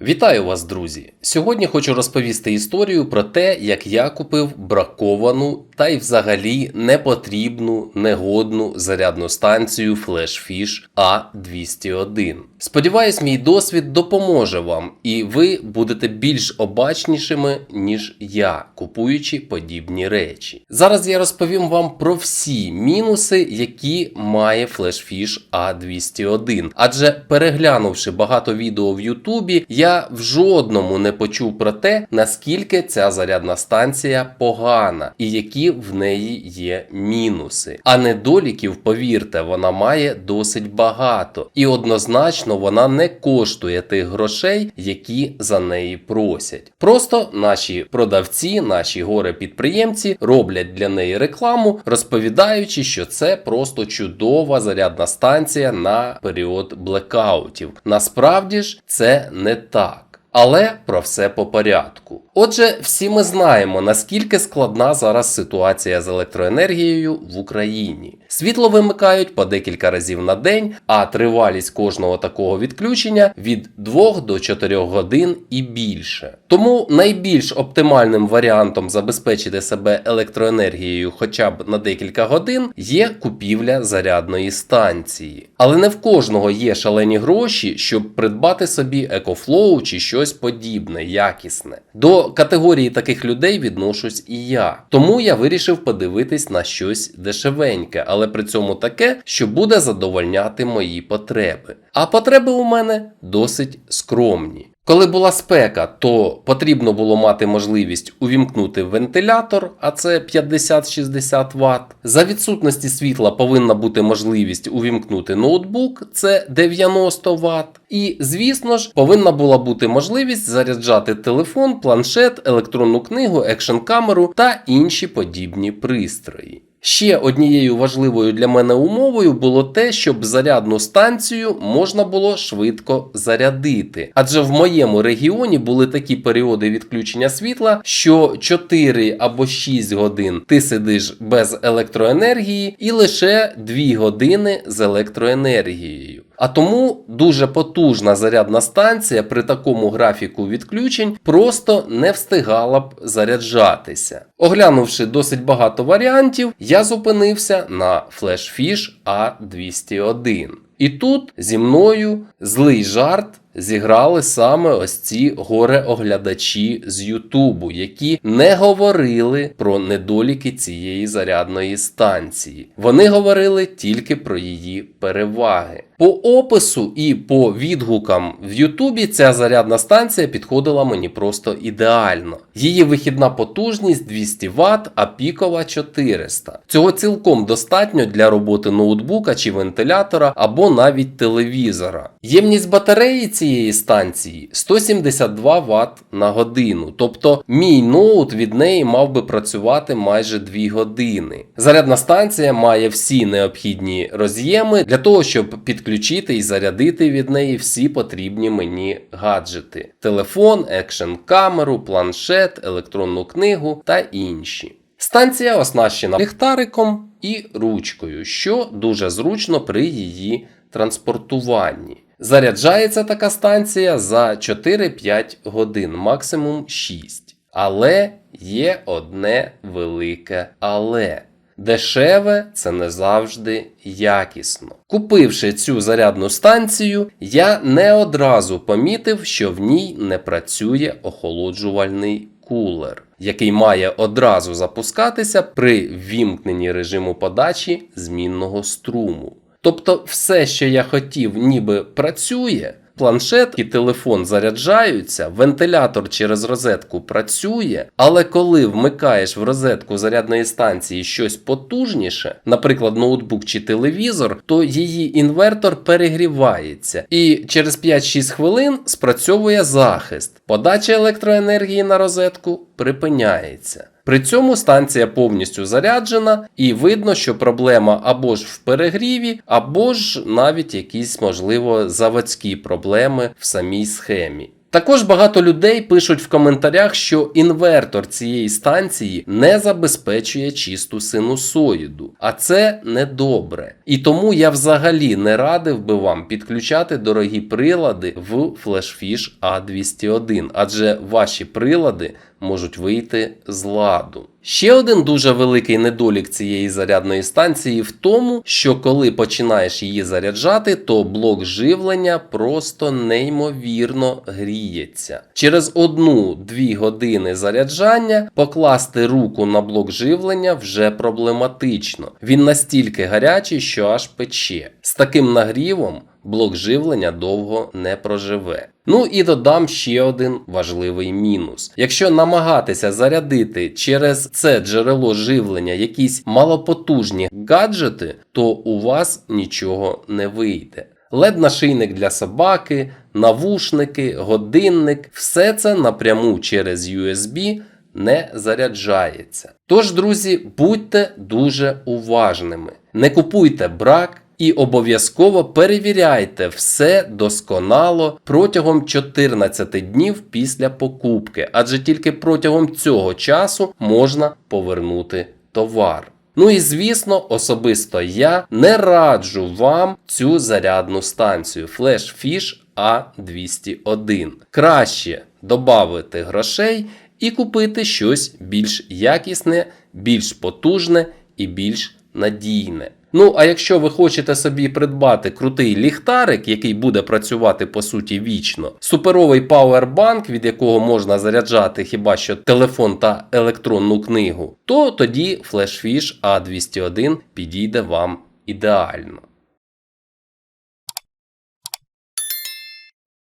Вітаю вас, друзі! Сьогодні хочу розповісти історію про те, як я купив браковану та й взагалі непотрібну, негодну зарядну станцію FlashFish A201. Сподіваюсь, мій досвід допоможе вам, і ви будете більш обачнішими, ніж я, купуючи подібні речі. Зараз я розповім вам про всі мінуси, які має FlashFish A201. Адже переглянувши багато відео в Ютубі, я в жодному не почув про те, наскільки ця зарядна станція погана і які в неї є мінуси. А недоліків, повірте, вона має досить багато, і однозначно вона не коштує тих грошей, які за неї просять. Просто наші продавці, наші горе-підприємці роблять для неї рекламу, розповідаючи, що це просто чудова зарядна станція на період блекаутів. Насправді ж це не так. Але про все по порядку. Отже, всі ми знаємо, наскільки складна зараз ситуація з електроенергією в Україні. Світло вимикають по декілька разів на день, а тривалість кожного такого відключення від 2 до 4 годин і більше. Тому найбільш оптимальним варіантом забезпечити себе електроенергією хоча б на декілька годин є купівля зарядної станції. Але не в кожного є шалені гроші, щоб придбати собі екофлоу чи щось подібне, якісне. До категорії таких людей відношусь і я. Тому я вирішив подивитись на щось дешевеньке, але при цьому таке, що буде задовольняти мої потреби. А потреби у мене досить скромні. Коли була спека, то потрібно було мати можливість увімкнути вентилятор, а це 50-60 Вт. За відсутності світла повинна бути можливість увімкнути ноутбук, це 90 Вт. І, звісно ж, повинна була бути можливість заряджати телефон, планшет, електронну книгу, екшн камеру та інші подібні пристрої. Ще однією важливою для мене умовою було те, щоб зарядну станцію можна було швидко зарядити. Адже в моєму регіоні були такі періоди відключення світла, що 4 або 6 годин ти сидиш без електроенергії і лише 2 години з електроенергією. А тому дуже потужна зарядна станція при такому графіку відключень просто не встигала б заряджатися. Оглянувши досить багато варіантів, я зупинився на FlashFish A201. І тут зі мною злий жарт зіграли саме ось ці горе-оглядачі з Ютубу, які не говорили про недоліки цієї зарядної станції. Вони говорили тільки про її переваги. По опису і по відгукам в Ютубі ця зарядна станція підходила мені просто ідеально. Її вихідна потужність 200 Вт, а пікова 400. Цього цілком достатньо для роботи ноутбука чи вентилятора або навіть телевізора. Ємність батареї цієї станції 172 Вт на годину, тобто мій ноут від неї мав би працювати майже 2 години. Зарядна станція має всі необхідні роз'єми для того, щоб підключити і зарядити від неї всі потрібні мені гаджети: телефон, екшн камеру, планшет, електронну книгу та інші. Станція оснащена ліхтариком і ручкою, що дуже зручно при її транспортуванні. Заряджається така станція за 4-5 годин, максимум 6. Але є одне велике але. Дешеве це не завжди якісно. Купивши цю зарядну станцію, я не одразу помітив, що в ній не працює охолоджувальний кулер, який має одразу запускатися при ввімкненні режиму подачі змінного струму. Тобто, все, що я хотів, ніби працює. Планшет і телефон заряджаються, вентилятор через розетку працює, але коли вмикаєш в розетку зарядної станції щось потужніше, наприклад, ноутбук чи телевізор, то її інвертор перегрівається і через 5-6 хвилин спрацьовує захист. Подача електроенергії на розетку припиняється. При цьому станція повністю заряджена, і видно, що проблема або ж в перегріві, або ж навіть якісь, можливо, заводські проблеми в самій схемі. Також багато людей пишуть в коментарях, що інвертор цієї станції не забезпечує чисту синусоїду, а це недобре. І тому я взагалі не радив би вам підключати дорогі прилади в FlashFish A201, адже ваші прилади можуть вийти з ладу. Ще один дуже великий недолік цієї зарядної станції в тому, що коли починаєш її заряджати, то блок живлення просто неймовірно гріється. Через 1-2 години заряджання покласти руку на блок живлення вже проблематично. Він настільки гарячий, що аж пече. З таким нагрівом блок живлення довго не проживе. Ну і додам ще один важливий мінус. Якщо намагатися зарядити через це джерело живлення якісь малопотужні гаджети, то у вас нічого не вийде. LED-нашийник для собаки, навушники, годинник все це напряму через USB не заряджається. Тож, друзі, будьте дуже уважними. Не купуйте брак і обов'язково перевіряйте все досконало протягом 14 днів після покупки, адже тільки протягом цього часу можна повернути товар. Ну і звісно, особисто я не раджу вам цю зарядну станцію FlashFish A201. Краще додати грошей і купити щось більш якісне, більш потужне і більш надійне. Ну, а якщо ви хочете собі придбати крутий ліхтарик, який буде працювати по суті вічно, суперовий пауербанк, від якого можна заряджати хіба що телефон та електронну книгу, то тоді FlashFish A201 підійде вам ідеально.